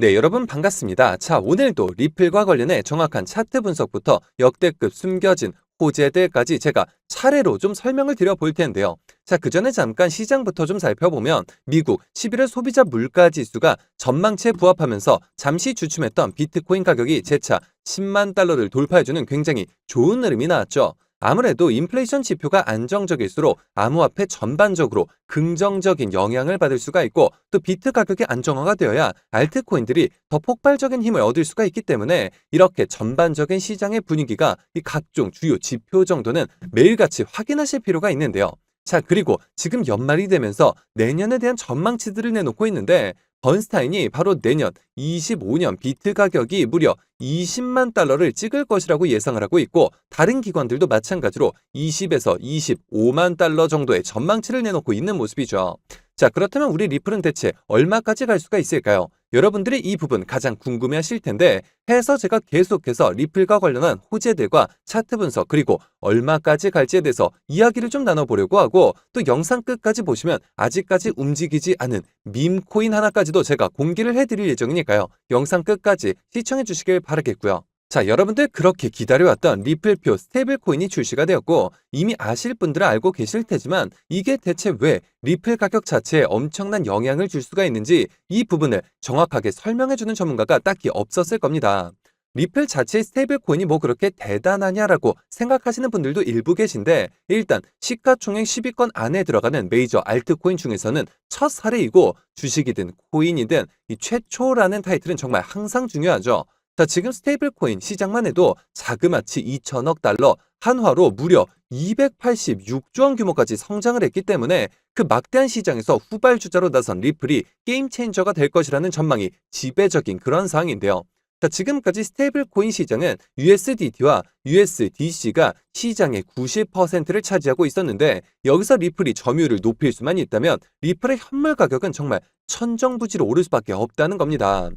네, 여러분 반갑습니다. 자, 오늘도 리플과 관련해 정확한 차트 분석부터 역대급 숨겨진 호재들까지 제가 차례로 좀 설명을 드려 볼 텐데요. 자, 그 전에 잠깐 시장부터 좀 살펴보면 미국 11월 소비자 물가 지수가 전망치에 부합하면서 잠시 주춤했던 비트코인 가격이 재차 10만 달러를 돌파해주는 굉장히 좋은 흐름이 나왔죠. 아무래도 인플레이션 지표가 안정적일수록 암호화폐 전반적으로 긍정적인 영향을 받을 수가 있고 또 비트 가격이 안정화가 되어야 알트코인들이 더 폭발적인 힘을 얻을 수가 있기 때문에 이렇게 전반적인 시장의 분위기가 이 각종 주요 지표 정도는 매일같이 확인하실 필요가 있는데요. 자, 그리고 지금 연말이 되면서 내년에 대한 전망치들을 내놓고 있는데 번스타인이 바로 내년 25년 비트 가격이 무려 20만 달러를 찍을 것이라고 예상을 하고 있고 다른 기관들도 마찬가지로 20에서 25만 달러 정도의 전망치를 내놓고 있는 모습이죠. 자, 그렇다면 우리 리플은 대체 얼마까지 갈 수가 있을까요? 여러분들이 이 부분 가장 궁금해 하실 텐데 해서 제가 계속해서 리플과 관련한 호재들과 차트 분석 그리고 얼마까지 갈지에 대해서 이야기를 좀 나눠보려고 하고 또 영상 끝까지 보시면 아직까지 움직이지 않은 밈코인 하나까지도 제가 공개를 해드릴 예정이니까요. 영상 끝까지 시청해 주시길 바라겠고요. 자, 여러분들 그렇게 기다려왔던 리플표 스테이블 코인이 출시가 되었고 이미 아실 분들은 알고 계실 테지만 이게 대체 왜 리플 가격 자체에 엄청난 영향을 줄 수가 있는지 이 부분을 정확하게 설명해주는 전문가가 딱히 없었을 겁니다. 리플 자체의 스테이블 코인이 뭐 그렇게 대단하냐라고 생각하시는 분들도 일부 계신데 일단 시가총액 10위권 안에 들어가는 메이저 알트코인 중에서는 첫 사례이고 주식이든 코인이든 이 최초라는 타이틀은 정말 항상 중요하죠. 자, 지금 스테이블 코인 시장만 해도 자그마치 2천억 달러, 한화로 무려 286조 원 규모까지 성장을 했기 때문에 그 막대한 시장에서 후발주자로 나선 리플이 게임 체인저가 될 것이라는 전망이 지배적인 그런 상황인데요. 자, 지금까지 스테이블 코인 시장은 USDT와 USDC가 시장의 90%를 차지하고 있었는데 여기서 리플이 점유율을 높일 수만 있다면 리플의 현물 가격은 정말 천정부지로 오를 수밖에 없다는 겁니다.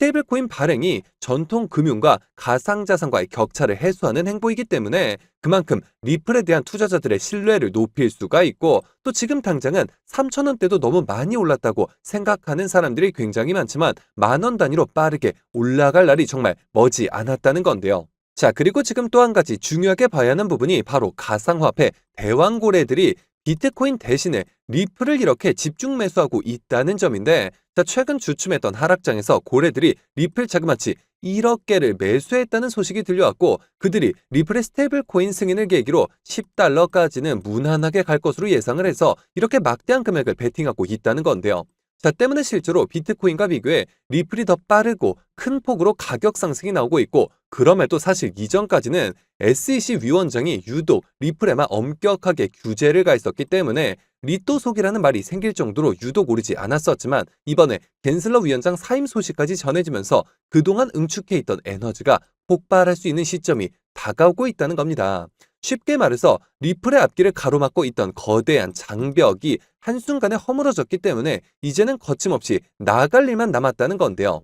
스테이블 코인 발행이 전통 금융과 가상자산과의 격차를 해소하는 행보이기 때문에 그만큼 리플에 대한 투자자들의 신뢰를 높일 수가 있고 또 지금 당장은 3천원대도 너무 많이 올랐다고 생각하는 사람들이 굉장히 많지만 만원 단위로 빠르게 올라갈 날이 정말 머지 않았다는 건데요. 자, 그리고 지금 또 한 가지 중요하게 봐야 하는 부분이 바로 가상화폐 대왕고래들이 비트코인 대신에 리플을 이렇게 집중 매수하고 있다는 점인데 자, 최근 주춤했던 하락장에서 고래들이 리플 자그마치 1억 개를 매수했다는 소식이 들려왔고 그들이 리플의 스테이블 코인 승인을 계기로 10달러까지는 무난하게 갈 것으로 예상을 해서 이렇게 막대한 금액을 베팅하고 있다는 건데요. 자, 때문에 실제로 비트코인과 비교해 리플이 더 빠르고 큰 폭으로 가격 상승이 나오고 있고 그럼에도 사실 이전까지는 SEC 위원장이 유독 리플에만 엄격하게 규제를 가했었기 때문에 리또 속이라는 말이 생길 정도로 유독 오르지 않았었지만 이번에 겐슬러 위원장 사임 소식까지 전해지면서 그동안 응축해 있던 에너지가 폭발할 수 있는 시점이 다가오고 있다는 겁니다. 쉽게 말해서 리플의 앞길을 가로막고 있던 거대한 장벽이 한순간에 허물어졌기 때문에 이제는 거침없이 나아갈 일만 남았다는 건데요.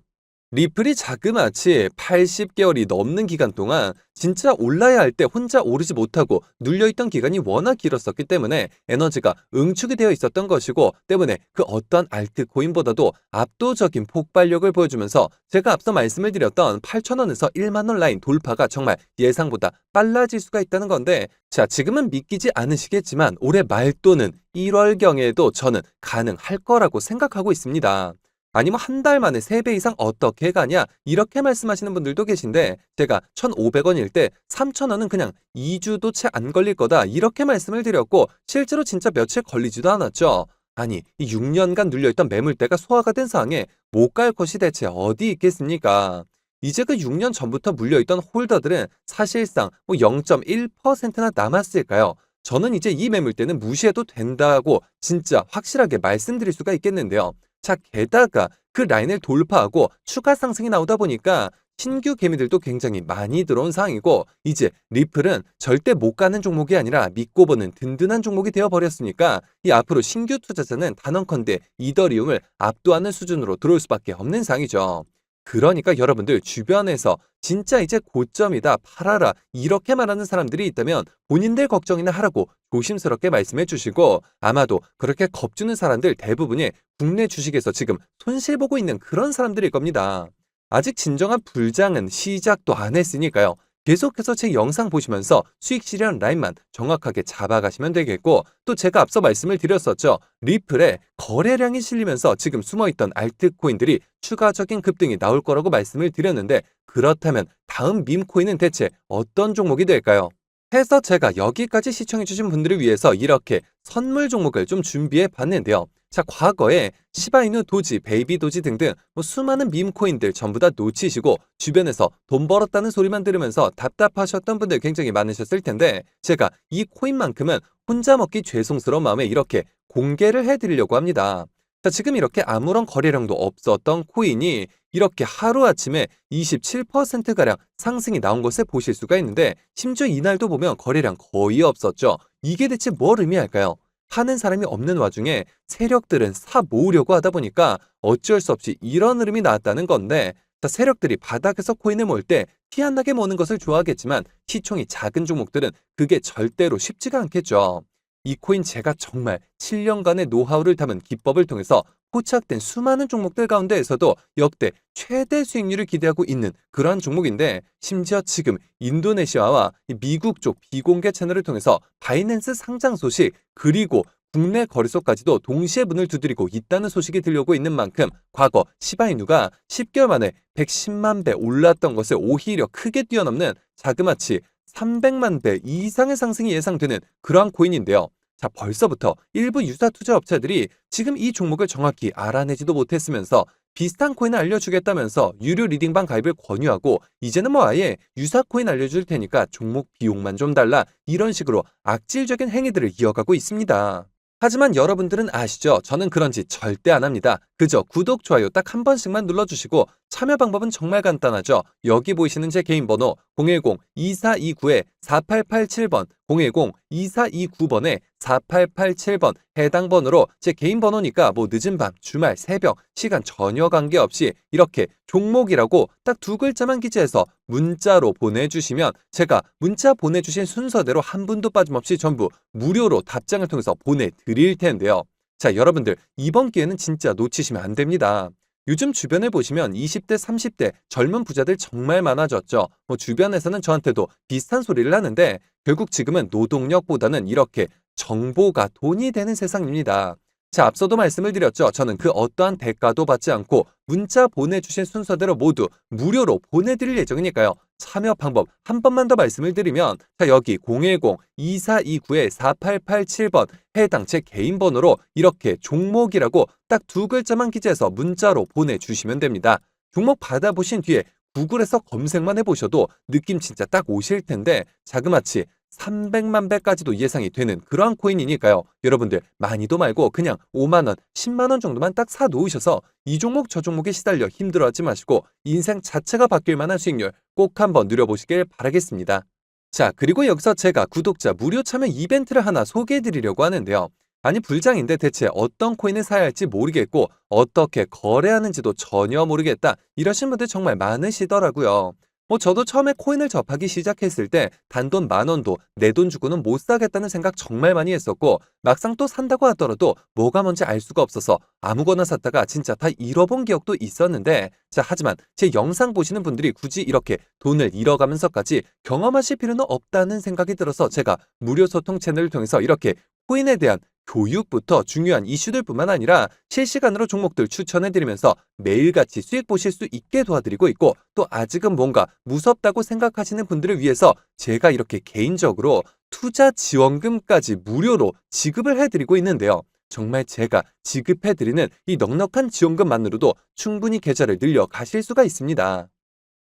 리플이 자그마치 80개월이 넘는 기간 동안 진짜 올라야 할 때 혼자 오르지 못하고 눌려있던 기간이 워낙 길었었기 때문에 에너지가 응축이 되어 있었던 것이고 때문에 그 어떤 알트코인보다도 압도적인 폭발력을 보여주면서 제가 앞서 말씀을 드렸던 8천원에서 1만원 라인 돌파가 정말 예상보다 빨라질 수가 있다는 건데 자 지금은 믿기지 않으시겠지만 올해 말 또는 1월경에도 저는 가능할 거라고 생각하고 있습니다. 아니면 한 달 만에 3배 이상 어떻게 가냐? 이렇게 말씀하시는 분들도 계신데 제가 1,500원일 때 3,000원은 그냥 2주도 채 안 걸릴 거다 이렇게 말씀을 드렸고 실제로 진짜 며칠 걸리지도 않았죠. 아니 이 6년간 눌려있던 매물대가 소화가 된 상황에 못 갈 곳이 대체 어디 있겠습니까? 이제 그 6년 전부터 물려있던 홀더들은 사실상 뭐 0.1%나 남았을까요? 저는 이제 이 매물대는 무시해도 된다고 진짜 확실하게 말씀드릴 수가 있겠는데요. 자, 게다가 그 라인을 돌파하고 추가 상승이 나오다 보니까 신규 개미들도 굉장히 많이 들어온 상황이고 이제 리플은 절대 못 가는 종목이 아니라 믿고 보는 든든한 종목이 되어 버렸으니까 이 앞으로 신규 투자자는 단언컨대 이더리움을 압도하는 수준으로 들어올 수밖에 없는 상황이죠. 그러니까 여러분들 주변에서 진짜 이제 고점이다 팔아라 이렇게 말하는 사람들이 있다면 본인들 걱정이나 하라고 조심스럽게 말씀해 주시고 아마도 그렇게 겁주는 사람들 대부분이 국내 주식에서 지금 손실 보고 있는 그런 사람들일 겁니다. 아직 진정한 불장은 시작도 안 했으니까요. 계속해서 제 영상 보시면서 수익 실현 라인만 정확하게 잡아가시면 되겠고 또 제가 앞서 말씀을 드렸었죠. 리플에 거래량이 실리면서 지금 숨어있던 알트코인들이 추가적인 급등이 나올 거라고 말씀을 드렸는데 그렇다면 다음 밈코인은 대체 어떤 종목이 될까요? 해서 제가 여기까지 시청해주신 분들을 위해서 이렇게 선물 종목을 좀 준비해 봤는데요. 자, 과거에 시바이누 도지, 베이비 도지 등등 뭐 수많은 밈코인들 전부 다 놓치시고 주변에서 돈 벌었다는 소리만 들으면서 답답하셨던 분들 굉장히 많으셨을 텐데 제가 이 코인만큼은 혼자 먹기 죄송스러운 마음에 이렇게 공개를 해드리려고 합니다. 자, 지금 이렇게 아무런 거래량도 없었던 코인이 이렇게 하루아침에 27%가량 상승이 나온 것을 보실 수가 있는데 심지어 이날도 보면 거래량 거의 없었죠. 이게 대체 뭘 의미할까요? 하는 사람이 없는 와중에 세력들은 사 모으려고 하다 보니까 어쩔 수 없이 이런 흐름이 나왔다는 건데 자, 세력들이 바닥에서 코인을 모을 때 티 안 나게 모는 것을 좋아하겠지만 시총이 작은 종목들은 그게 절대로 쉽지가 않겠죠. 이 코인 제가 정말 7년간의 노하우를 담은 기법을 통해서 포착된 수많은 종목들 가운데에서도 역대 최대 수익률을 기대하고 있는 그러한 종목인데 심지어 지금 인도네시아와 미국 쪽 비공개 채널을 통해서 바이낸스 상장 소식 그리고 국내 거래소까지도 동시에 문을 두드리고 있다는 소식이 들려오고 있는 만큼 과거 시바이누가 10개월 만에 110만 배 올랐던 것을 오히려 크게 뛰어넘는 자그마치 300만 배 이상의 상승이 예상되는 그러한 코인인데요. 자, 벌써부터 일부 유사 투자 업체들이 지금 이 종목을 정확히 알아내지도 못했으면서 비슷한 코인을 알려주겠다면서 유료 리딩방 가입을 권유하고 이제는 뭐 아예 유사 코인 알려줄 테니까 종목 비용만 좀 달라 이런 식으로 악질적인 행위들을 이어가고 있습니다. 하지만 여러분들은 아시죠? 저는 그런 짓 절대 안 합니다. 그저 구독, 좋아요 딱 한 번씩만 눌러주시고 참여 방법은 정말 간단하죠. 여기 보이시는 제 개인 번호 010-2429-4887번 010-2429번에 4887번 해당 번호로 제 개인 번호니까 뭐 늦은 밤, 주말, 새벽, 시간 전혀 관계없이 이렇게 종목이라고 딱 두 글자만 기재해서 문자로 보내주시면 제가 문자 보내주신 순서대로 한 분도 빠짐없이 전부 무료로 답장을 통해서 보내드릴 텐데요. 자, 여러분들 이번 기회는 진짜 놓치시면 안 됩니다. 요즘 주변에 보시면 20대, 30대 젊은 부자들 정말 많아졌죠. 뭐 주변에서는 저한테도 비슷한 소리를 하는데 결국 지금은 노동력보다는 이렇게 정보가 돈이 되는 세상입니다. 자, 앞서도 말씀을 드렸죠. 저는 그 어떠한 대가도 받지 않고 문자 보내주신 순서대로 모두 무료로 보내드릴 예정이니까요. 참여 방법 한 번만 더 말씀을 드리면 자 여기 010-2429-4887번 해당 제 개인 번호로 이렇게 종목이라고 딱 두 글자만 기재해서 문자로 보내주시면 됩니다. 종목 받아보신 뒤에 구글에서 검색만 해보셔도 느낌 진짜 딱 오실 텐데 자그마치 300만 배까지도 예상이 되는 그러한 코인이니까요. 여러분들 많이도 말고 그냥 5만 원, 10만 원 정도만 딱 사 놓으셔서 이 종목 저 종목에 시달려 힘들어하지 마시고 인생 자체가 바뀔 만한 수익률 꼭 한번 누려보시길 바라겠습니다. 자, 그리고 여기서 제가 구독자 무료 참여 이벤트를 하나 소개해 드리려고 하는데요. 아니 불장인데 대체 어떤 코인을 사야 할지 모르겠고 어떻게 거래하는지도 전혀 모르겠다 이러신 분들 정말 많으시더라고요. 뭐 저도 처음에 코인을 접하기 시작했을 때 단돈 만 원도 내 돈 주고는 못 사겠다는 생각 정말 많이 했었고 막상 또 산다고 하더라도 뭐가 뭔지 알 수가 없어서 아무거나 샀다가 진짜 다 잃어본 기억도 있었는데 자 하지만 제 영상 보시는 분들이 굳이 이렇게 돈을 잃어가면서까지 경험하실 필요는 없다는 생각이 들어서 제가 무료 소통 채널을 통해서 이렇게 코인에 대한 교육부터 중요한 이슈들 뿐만 아니라 실시간으로 종목들 추천해드리면서 매일같이 수익 보실 수 있게 도와드리고 있고 또 아직은 뭔가 무섭다고 생각하시는 분들을 위해서 제가 이렇게 개인적으로 투자 지원금까지 무료로 지급을 해드리고 있는데요. 정말 제가 지급해드리는 이 넉넉한 지원금만으로도 충분히 계좌를 늘려 가실 수가 있습니다.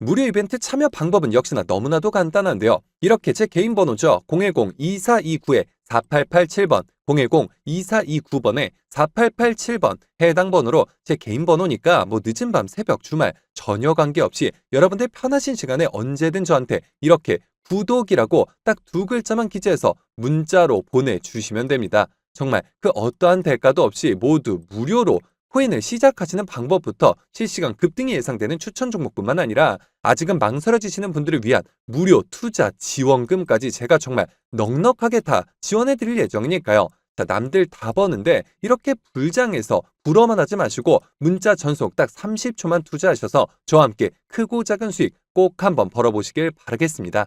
무료 이벤트 참여 방법은 역시나 너무나도 간단한데요. 이렇게 제 개인 번호죠. 010-2429-4887번, 010-2429번에 4887번 해당 번호로 제 개인 번호니까 뭐 늦은 밤, 새벽, 주말 전혀 관계없이 여러분들 편하신 시간에 언제든 저한테 이렇게 구독이라고 딱 두 글자만 기재해서 문자로 보내주시면 됩니다. 정말 그 어떠한 대가도 없이 모두 무료로 코인을 시작하시는 방법부터 실시간 급등이 예상되는 추천 종목뿐만 아니라 아직은 망설여지시는 분들을 위한 무료 투자 지원금까지 제가 정말 넉넉하게 다 지원해 드릴 예정이니까요. 자, 남들 다 버는데 이렇게 불장해서 부러만 하지 마시고 문자 전속 딱 30초만 투자하셔서 저와 함께 크고 작은 수익 꼭 한번 벌어보시길 바라겠습니다.